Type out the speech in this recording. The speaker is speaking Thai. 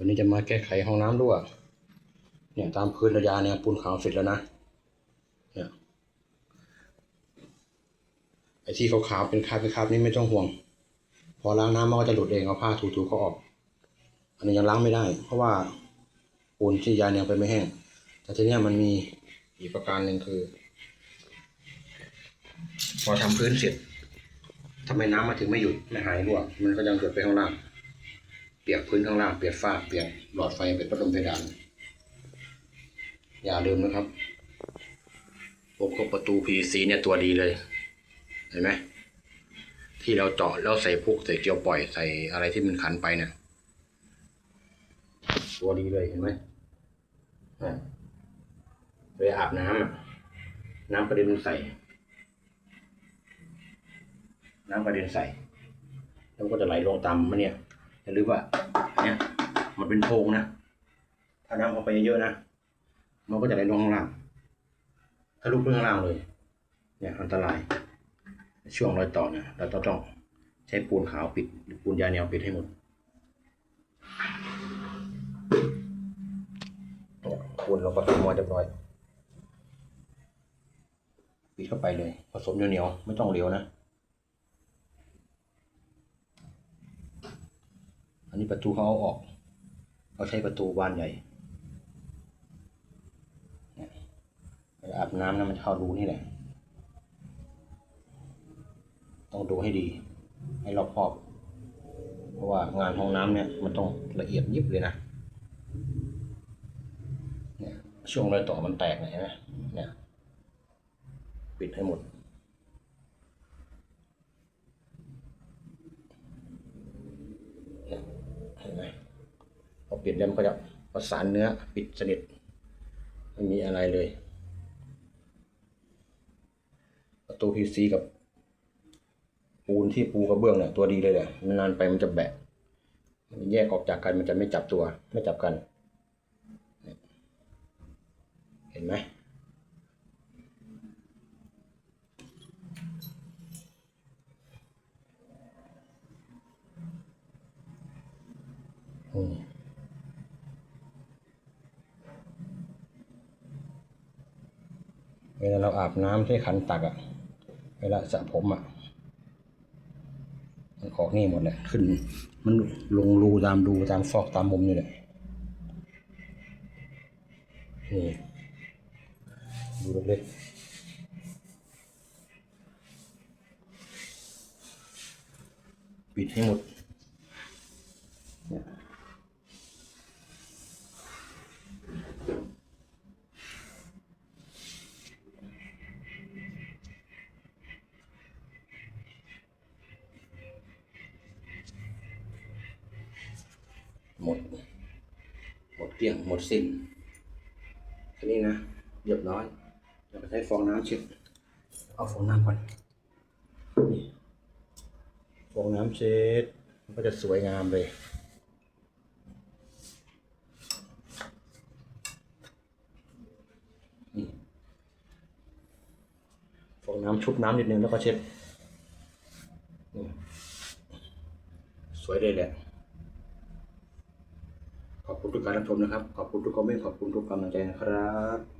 วันนี้จะมาแก้ไขห้องน้ำรั่วเนี่ยตามพื้นระยาเนี่ยปูนขาวเสร็จแล้วนะเนี่ยไอ้ที่ขาวๆเป็นคราบเป็นคราบนี่ไม่ต้องห่วง พอล้างน้ำมันก็จะหลุดเองเอาผ้าถูๆเขาออก อันนี้ยังล้างไม่ได้ เพราะว่าปูนที่ยาเนี่ยไปไม่แห้ง แต่ทีเนี้ยมันมีอีกประการหนึ่งคือ พอทำพื้นเสร็จทำไมน้ำมาถึงไม่หยุดไม่หายรั่วมันก็ยังหยดไปข้างล่าง ปียกพื้นข้างล่างเปียกฝ้าเปียกหลอดไฟเปียกพัดลมเพดาน อย่าลืมนะครับพวกประตู PVC เนี่ยตัวดีเลย เห็นไหมที่เราเจาะแล้วใส่พุกใส่เกลียวปล่อยใส่อะไรที่มันขันไปเนี่ยตัวดีเลยเห็นไหมเวลาอาบน้ำอะน้ำกระเด็นใส่ น้ำกระเด็นใส่ แล้วก็จะไหลลงตามมันเนี่ย อย่าลืมว่าเนี่ยมันเป็นโพรงนะ ถ้าน้ำเข้าไปเยอะๆนะ มันก็จะไหลลงข้างล่างทะลุขึ้นข้างล่างเลย เนี่ยอันตราย ช่วงรอยต่อเนี่ย เราต้องต้องใช้ปูนขาวปิดหรือปูนยาแนวปิดให้หมดเนี่ยปูนเราก็ทำมาเรียบร้อยปิดเข้าไปเลย ผสมเหนียวๆไม่ต้องเหลวนะ นนี้ประตูเขาเอาออกเขาใช้ประตูบานใหญ่เนี่ยเวลาอาบน้ำนะมันเข้ารูนี่แหละ ต้องดูให้ดี ให้รอบคอบ เพราะว่างานห้องน้ำเนี่ย มันต้องละเอียดยิบเลยนะ เนี่ยช่วงรอยต่อมันแตกเนี่ยเห็นไหมเนี่ย ปิดให้หมด เนี่ยเห็นไหมพอ ปิดแล้วมันก็จะประสานเนื้อปิดสนิทไม่มีอะไรเลย ประตู PC กับปูนที่ปูกระเบื้องเนี่ยตัวดีเลยแหละนานไปมันจะแบะมันแยกออกจากกันมันจะไม่จับตัว ไม่จับกัน เห็นไหมอืม เวลาเราอาบน้ำที่ขันตักอะเวลาสระผมอะมันออกนี่หมดแหละขึ้น มันลงรูตามรูตามซอกตามมุมนี่แหละนี่ดูเล็กๆปิดให้หมด หมด หมดเกลี้ยงหมดสิ้นแค่นี้นะเรียบร้อยเราไปใช้ฟองน้ำเช็ดเอาฟองน้ำก่อนนี่ฟองน้ำเช็ดมันก็จะสวยงามเลยนี่ฟองน้ำชุบน้ำนิดนึงแล้วก็เช็ดนี่สวยเลยแหละ ขอบคุณทุกการรับชมนะครับ ขอบคุณทุกคอมเมนต์ขอบคุณทุกกำลังใจนะครับ